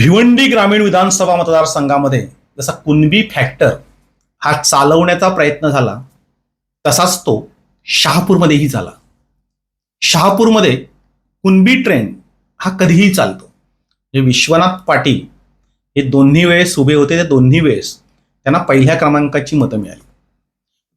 भिवंडी ग्रामीण विधानसभा मतदारसंघामध्ये जसा कुणबी फॅक्टर हा चालवण्याचा प्रयत्न झाला तसाच तो शहापूरमध्येही झाला. शहापूरमध्ये कुणबी ट्रेंड हा कधीही चालतो. म्हणजे विश्वनाथ पाटील हे दोन्ही वेळेस उभे होते ते दोन्ही वेळेस त्यांना पहिल्या क्रमांकाची मतं मिळाली.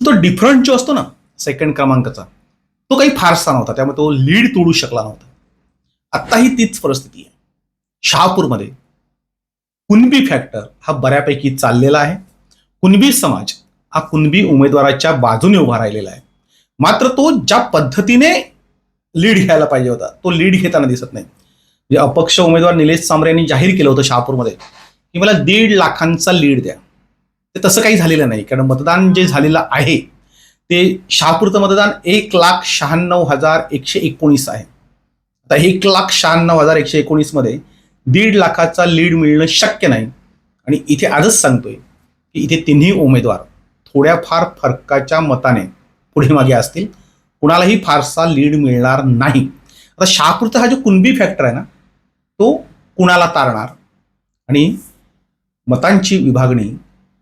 तो डिफरंट जो असतो ना सेकंड क्रमांकाचा तो काही फारसा नव्हता. त्यामुळे तो लीड तोडू शकला नव्हता. आत्ताही तीच परिस्थिती आहे. शहापूरमध्ये कुणबी फॅक्टर हा बऱ्यापैकी चाललेला आहे. कुणबी समाज हा कुणबी उमेदवाराच्या बाजूने उभा राहिलेला आहे. मात्र तो ज्या पद्धतीने लीड घ्यायला पाहिजे होता तो लीड घेताना दिसत नाही. म्हणजे अपक्ष उमेदवार निलेश सांबरे यांनी जाहीर केलं होतं शहापूरमध्ये की मला दीड लाखांचा लीड द्या. ते तसं काही झालेलं नाही कारण मतदान जे झालेलं आहे ते शहापूरचं मतदान एक लाख शहाण्णव हजार एकशे एकोणीस आहे. आता एक लाख शहाण्णव हजार एकशे एकोणीसमध्ये दीड लाखाचा लीड मिळणं शक्य नाही. आणि इथे आजच सांगतोय की इथे तिन्ही उमेदवार थोड्याफार फरकाच्या मताने पुढे मागे असतील. कुणालाही फारसा लीड मिळणार नाही. आता शहापूरचा हा जो कुणबी फॅक्टर आहे ना तो कुणाला तारणार? आणि मतांची विभागणी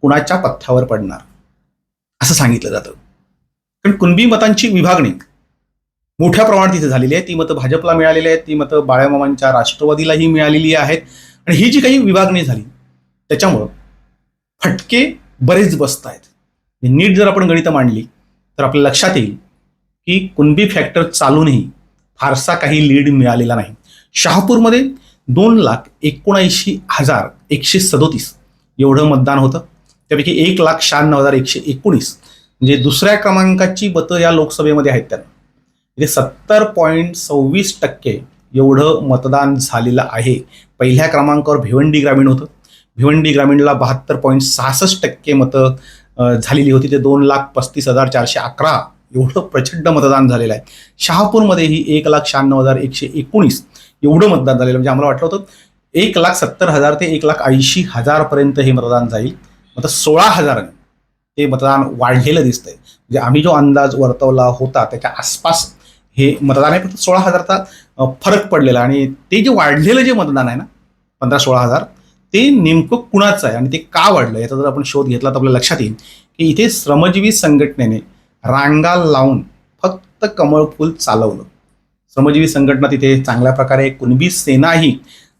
कुणाच्या पथ्यावर पडणार? असं सांगितलं जातं. कारण कुणबी मतांची विभागणी मोठ्या प्रमाणात तिथे झालेली आहे. ती मतं भाजपला मिळालेली आहेत. ती मतं बाळ्यामामांच्या राष्ट्रवादीलाही मिळालेली आहेत. आणि ही जी काही विभागणी झाली त्याच्यामुळं फटके बरेच बसत आहेत म्हणजे नीट जर आपण गणितं मांडली तर आपल्या लक्षात येईल की कुणबी फॅक्टर चालूनही फारसा काही लीड मिळालेला नाही. शहापूरमध्ये दोन लाख एकोणऐंशी हजार एकशे सदोतीस एवढं मतदान होतं. त्यापैकी एक लाख शहाण्णव हजार एकशे एकोणीस. म्हणजे दुसऱ्या क्रमांकाची मतं या लोकसभेमध्ये आहेत त्यांना. म्हणजे सत्तर पॉईंट सव्वीस टक्के एवढं मतदान झालेलं आहे. पहिल्या क्रमांकावर भिवंडी ग्रामीण होतं. भिवंडी ग्रामीणला बहात्तर पॉईंट सहासष्ट टक्के मतं झालेली होती. ते दोन लाख पस्तीस हजार चारशे अकरा एवढं प्रचंड मतदान झालेलं आहे. शहापूरमध्येही एक लाख शहाण्णव हजार एकशे एकोणीस एवढं मतदान झालेलं म्हणजे आम्हाला वाटलं होतं एक लाख सत्तर हजार ते एक लाख ऐंशी हजारपर्यंत हे मतदान जाईल. आता सोळा हजारांनी ते मतदान वाढलेलं दिसतंय. म्हणजे आम्ही जो अंदाज वर्तवला होता त्याच्या आसपास हे मतदान आहे फक्त सोळा हजारचा फरक पडलेला आणि ते जे वाढलेलं जे मतदान आहे ना पंधरा सोळा हजार ते नेमकं कुणाचं आहे आणि ते का वाढलं? याचा जर आपण शोध घेतला तर आपल्या लक्षात येईल की इथे श्रमजीवी संघटनेने रांगा लावून फक्त कमळफूल चालवलं. श्रमजीवी संघटना तिथे चांगल्या प्रकारे कुणबी सेनाही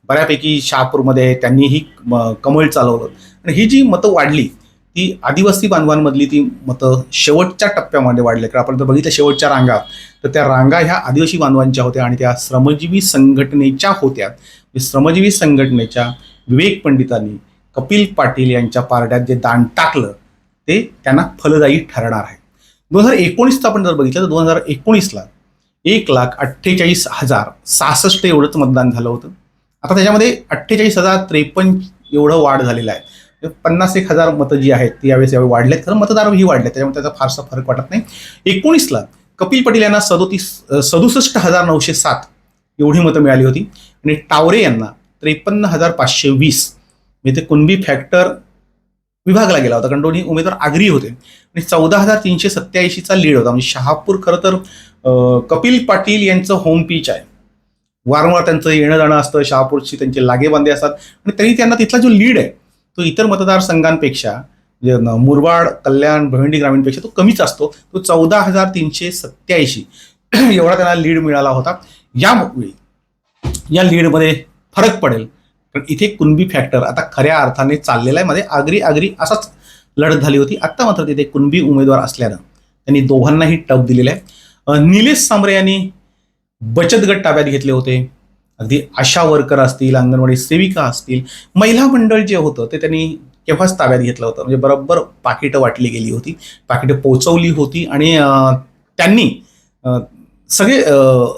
बऱ्यापैकी शहापूरमध्ये त्यांनीही कमळ चालवलं. आणि ही जी मतं वाढली ती आदिवासी बांधवांमधली ती मतं शेवटच्या टप्प्यामध्ये वाढली. कारण आपण जर बघितलं शेवटच्या रांगा तर त्या रांगा ह्या आदिवासी बांधवांच्या होत्या आणि त्या श्रमजीवी संघटनेच्या होत्या. म्हणजे श्रमजीवी संघटनेच्या विवेक पंडितांनी कपिल पाटील यांच्या पारड्यात जे दान टाकलं ते त्यांना फलदायी ठरणार आहे. दोन हजार एकोणीसचं आपण जर बघितलं तर दोन हजार एकोणीसला एक लाख अठ्ठेचाळीस हजार सहासष्ट एवढंच मतदान झालं होतं. आता त्याच्यामध्ये अठ्ठेचाळीस हजार त्रेपन्न एवढं वाढ झालेलं आहे. पन्नास एक हजार मतं जी आहेत ती यावेळेस यावेळी वाढलेत. खरं मतदारही वाढले त्याच्यामुळे त्याचा फारसा फरक वाटत नाही. एकोणीसला कपिल पटेल यांना सदोतीस सदुसष्ट हजार नऊशे सात एवढी मतं मिळाली होती. आणि टावरे यांना त्रेपन्न हजार पाचशे वीस. म्हणजे ते कुणबी फॅक्टर विभागला गेला होता. कारण दोन्ही उमेदवार आगरी होते. आणि चौदा हजार तीनशे सत्याऐंशीचा लीड होता. म्हणजे शहापूर खरं तर कपिल पाटील यांचं होम पिच आहे. वारंवार त्यांचं येणं जाणं असतं. शहापूरची त्यांचे लागेबांधे असतात. आणि तरी त्यांना तिथला जो लीड आहे तो इतर मतदारसंघांपेक्षा मुरबाड कल्याण भिवंडी ग्रामीणपेक्षा तो कमीच असतो. तो चौदा हजार तीनशे सत्याऐंशी एवढा त्यांना लीड मिळाला होता. यावेळी या लीडमध्ये फरक पडेल. कारण इथे कुणबी फॅक्टर आता खऱ्या अर्थाने चाललेला आहे. मध्ये आगरी आगरी असाच लढत झाली होती. आत्ता मात्र तिथे कुणबी उमेदवार असल्यानं त्यांनी दोघांनाही टप दिलेला आहे. निलेश सांबरे यांनी बचत गट ताब्यात घेतले होते. अगदी आशा वर्कर असतील अंगणवाडी सेविका असतील महिला मंडळ जे होतं ते त्यांनी केव्हाच ताब्यात घेतलं होतं. म्हणजे बरोबर पाकिटं वाटली गेली होती पाकिटं पोचवली होती आणि त्यांनी सगळे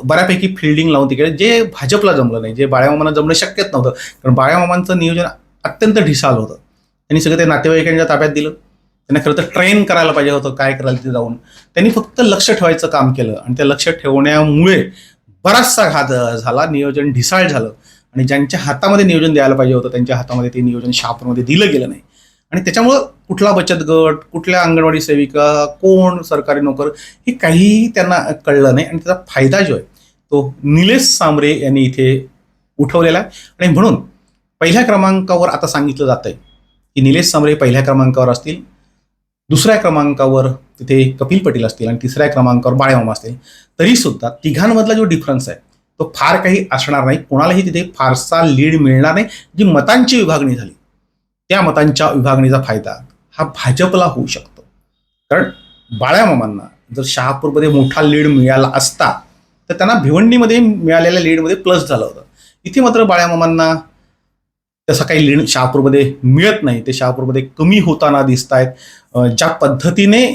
बऱ्यापैकी फिल्डिंग लावून तिकडे जे भाजपला जमलं नाही जे बाळ्यामामांना जमणं शक्यच नव्हतं कारण बाळ्यामामांचं नियोजन अत्यंत ढिसाल होतं. त्यांनी सगळं ते नातेवाईकांच्या ताब्यात दिलं. त्यांना खरं तर ट्रेन करायला पाहिजे होतं काय करायला तिथे जाऊन. त्यांनी फक्त लक्ष ठेवायचं काम केलं आणि ते लक्ष ठेवण्यामुळे बराचसा घात झाला नियोजन ढिसाळ झालं. आणि ज्यांच्या हातामध्ये नियोजन द्यायला पाहिजे होतं त्यांच्या हातामध्ये ते नियोजन शहापूरमध्ये दिलं गेलं नाही. आणि त्याच्यामुळं कुठला बचत गट कुठल्या अंगणवाडी सेविका कोण सरकारी नोकर हे काहीही त्यांना कळलं नाही. आणि त्याचा फायदा जो आहे तो निलेश सांबरे यांनी इथे उठवलेला आहे. आणि म्हणून पहिल्या क्रमांकावर आता सांगितलं जात आहे की निलेश सांबरे पहिल्या क्रमांकावर असतील दुसऱ्या क्रमांकावर तिथे कपिल पटेल असतील आणि तिसऱ्या क्रमांकावर बाळेमामा असतील तरीसुद्धा तिघांमधला जो डिफरन्स आहे तो फार काही असणार नाही. कोणालाही तिथे फारसा लीड मिळणार नाही. जी मतांची विभागणी झाली त्या मतांच्या विभागणीचा फायदा हा भाजपला होऊ शकतो. कारण बाळ्यामामांना जर शहापूरमध्ये मोठा लीड मिळाला असता तर त्यांना भिवंडीमध्ये मिळालेल्या लीडमध्ये प्लस झालं होतं. इथे मात्र बाळ्यामामांना तसं काही लीड शहापूरमध्ये मिळत नाही. ते शहापूरमध्ये कमी होताना दिसत आहेत ज्या पद्धतीने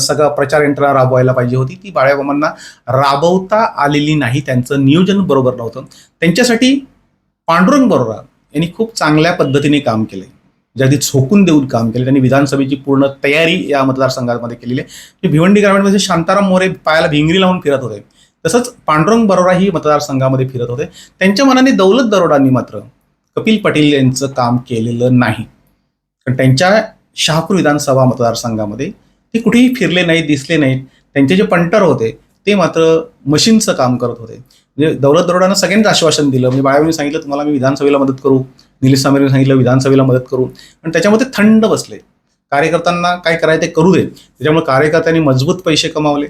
सगळा प्रचार यंत्रणा राबवायला पाहिजे होती ती बाळ्याबाबांना राबवता आलेली नाही त्यांचं नियोजन बरोबर नव्हतं. त्यांच्यासाठी पांडुरंग बरोरा यांनी खूप चांगल्या पद्धतीने काम केले जे अगदी झोकून देऊन काम केले त्यांनी विधानसभेची पूर्ण तयारी या मतदारसंघामध्ये केलेली आहे. म्हणजे भिवंडी ग्रामीणमध्ये शांताराम मोरे पायाला भिंगरी लावून फिरत होते. तसंच पांडुरंग बरोरा ही मतदारसंघामध्ये फिरत होते. त्यांच्या मनाने दौलत दरोडांनी मात्र कपिल पाटील यांचं काम केलेलं नाही. कारण त्यांच्या शहापूर विधानसभा मतदारसंघामध्ये ते कुठेही फिरले नाहीत दिसले नाहीत. त्यांचे जे पंटर होते ते मात्र मशीनचं काम करत होते. म्हणजे दौलत दरोडानं सगळ्यांचं आश्वासन दिलं. म्हणजे बाळावीने सांगितलं तुम्हाला मी विधानसभेला मदत करू. निलेश सामेने सांगितलं विधानसभेला मदत करू. आणि त्याच्यामध्ये थंड बसले. कार्यकर्त्यांना काय करायचं ते करू दे. त्याच्यामुळे कार्यकर्त्यांनी मजबूत पैसे कमावले.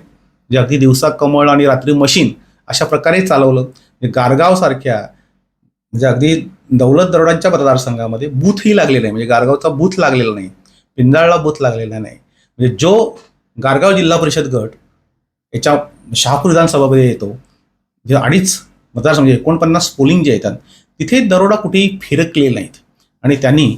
जे अगदी दिवसा कमळ आणि रात्री मशीन अशा प्रकारे चालवलं. म्हणजे गारगावसारख्या म्हणजे अगदी दौलत दरोडांच्या मतदारसंघामध्ये बूथही लागले नाही. म्हणजे गारगावचा बूथ लागलेला नाही. पिंजाळला बूथ लागलेला नाही. म्हणजे जो गारगाव जिल्हा परिषद गट याच्या शहापूर विधानसभामध्ये येतो जे अडीच मतदारसंघ म्हणजे एकोणपन्नास पोलिंग जे येतात तिथे दरोडा कुठेही फिरकले नाहीत. आणि त्यांनी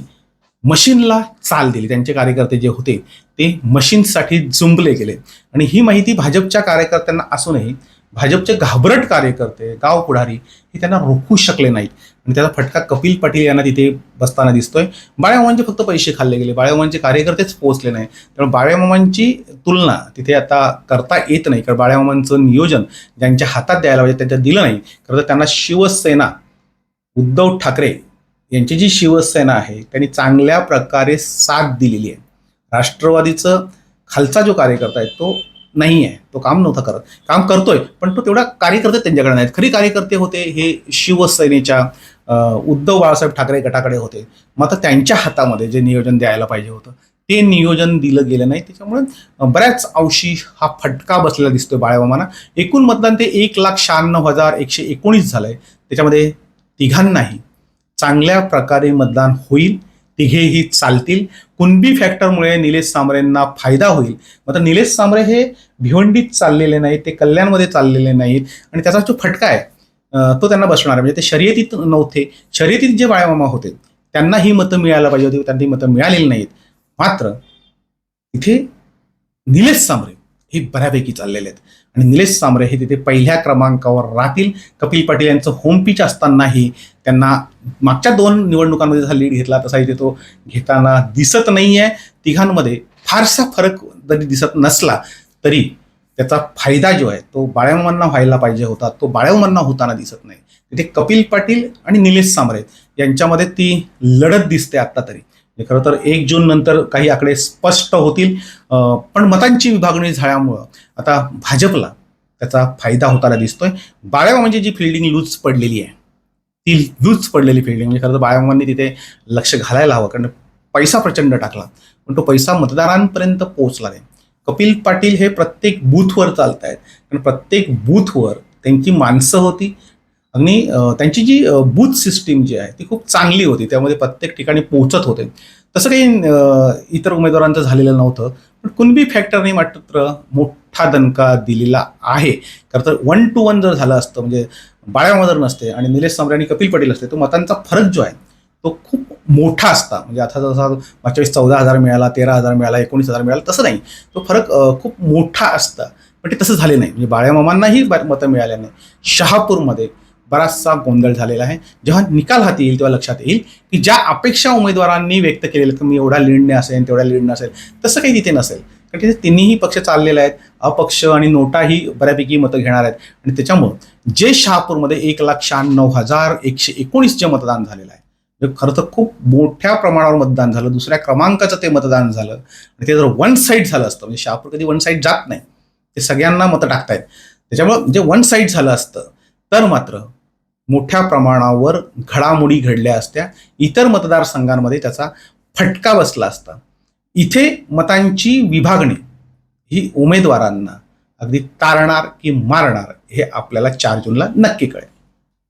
मशीनला चाल दिली. त्यांचे कार्यकर्ते जे होते ते मशीनसाठी जुंबले गेले. आणि ही माहिती भाजपच्या कार्यकर्त्यांना असूनही भाजपचे घाबरट कार्यकर्ते गाव पुढारी हे त्यांना रोखू शकले नाहीत. आणि त्याचा फटका कपिल पाटील यांना तिथे बसताना दिसतोय. बाळ्यामामांचे फक्त पैसे खाल्ले गेले. बाळ्यामामांचे कार्यकर्तेच पोहोचले नाही त्यामुळे बाळ्यामामांची तुलना तिथे आता करता येत नाही. कारण बाळ्यामामांचं नियोजन ज्यांच्या हातात द्यायला पाहिजे त्यांच्या दिलं नाही. खरं तर त्यांना शिवसेना उद्धव ठाकरे यांची जी शिवसेना आहे त्यांनी चांगल्या प्रकारे साथ दिलेली आहे. राष्ट्रवादीचं खालचा जो कार्यकर्ता आहे तो नाही आहे. तो काम नव्हता करत. काम करतोय पण तो तेवढा कार्यकर्ते त्यांच्याकडे नाहीत. खरी कार्यकर्ते होते हे शिवसेनेच्या उद्धव बाळासाहेब ठाकरे गटाकडे होते. मात्र त्यांच्या हातामध्ये जे नियोजन द्यायला पाहिजे होतं ते नियोजन दिलं गेलं नाही. त्याच्यामुळे बऱ्याच अंशी हा फटका बसलेला दिसतोय बाळामामांना. एकूण मतदान ते एक लाख शहाण्णव हजार एकशे एकोणीस झालंय. त्याच्यामध्ये तिघांनाही चांगल्या प्रकारे मतदान होईल तिघेही चालतील. कुणबी फॅक्टरमुळे निलेश सांबरेंना फायदा होईल. मात्र निलेश सांबरे हे भिवंडीत चाललेले नाहीत ते कल्याणमध्ये चाललेले नाहीत. आणि त्याचा जो फटका आहे तो त्यांना बसणार म्हणजे ते शर्यतीत नव्हते. शर्यतीत जे बाळामामा होते त्यांना ही मतं मिळायला पाहिजे होती त्यांना ही मतं मिळालेली नाहीत. मात्र इथे निलेश सांबरे हे बऱ्यापैकी चाललेले आहेत. आणि निलेश सांबरे हे तिथे पहिल्या क्रमांकावर राहतील. कपिल पाटील यांचं होम पिच असतानाही त्यांना मागच्या दोन निवडणुकांमध्ये जसा लीड घेतला तसा इथे तो घेताना दिसत नाही आहे तिघांमध्ये फारसा फरक जरी दिसत नसला तरी त्याचा फायदा जो आहे तो बाळ्यामांना व्हायला पाहिजे होता तो बाळ्यामांना होताना दिसत नाही. तिथे कपिल पाटील आणि निलेश सांबरे यांच्यामध्ये ती लढत दिसते आत्ता तरी. म्हणजे खरं तर एक जून नंतर काही आकडे स्पष्ट होतील पण मतांची विभागणी झाल्यामुळं आता भाजपला त्याचा फायदा होताना दिसतोय. बाळ्यामा म्हणजे जी फिल्डिंग लूज पडलेली आहे ती लूज पडलेली फिल्डिंग म्हणजे खरं तर बाळ्यामांनी तिथे लक्ष घालायला हवं कारण पैसा प्रचंड टाकला. पण तो पैसा मतदारांपर्यंत पोहोचला नाही. कपिल पाटील हे प्रत्येक बूथवर चालत आहेत कारण प्रत्येक बूथवर त्यांची माणसं होती. आणि त्यांची जी बूथ सिस्टीम जी आहे ती खूप चांगली होती. त्यामध्ये प्रत्येक ठिकाणी पोहोचत होते. तसं काही इतर उमेदवारांचं झालेलं नव्हतं. पण कुणबी फॅक्टरने मात्र मोठा दणका दिलेला आहे. खरं तर वन टू वन जर झालं असतं म्हणजे बाळ्यामा नसते आणि निलेश सांबरे आणि कपिल पाटील असते तो मतांचा फरक जो आहे तो खूप मोठा असता. म्हणजे आता जसा मागच्या वेळेस चौदा हजार मिळाला तेरा हजार मिळाला एकोणीस हजार मिळाला तसं नाही. तो फरक खूप मोठा असता. पण ते तसं झाले नाही. म्हणजे बाळ्यामामांनाही ब- मतं मिळाल्या नाही. शहापूरमध्ये बराचसा गोंधळ झालेला आहे. जेव्हा निकाल हाती येईल तेव्हा लक्षात येईल की ज्या अपेक्षा उमेदवारांनी व्यक्त केलेल्या की मी एवढा लिडणे असेल तेवढ्या लीडने असेल तसं काही तिथे नसेल. कारण तिथे तिन्ही पक्ष चाललेले आहेत. अपक्ष आणि नोटाही बऱ्यापैकी मतं घेणार आहेत. आणि त्याच्यामुळं जे शहापूरमध्ये एक लाख शहाण्णव हजार एकशे एकोणीस जे मतदान झालेलं आहे म्हणजे खरं तर खूप मोठ्या प्रमाणावर मतदान झालं दुसऱ्या क्रमांकाचं ते मतदान झालं. आणि ते जर वन साईड झालं असतं म्हणजे शहापूर कधी वन साईड जात नाही ते सगळ्यांना मतं टाकतायत. त्याच्यामुळं जे वन साईड झालं असतं तर मात्र मोठ्या प्रमाणावर घडामोडी घडल्या असत्या. इतर मतदारसंघांमध्ये त्याचा फटका बसला असता. इथे मतांची विभागणी ही उमेदवारांना अगदी तारणार की मारणार हे आपल्याला चार जूनला नक्की कळेल.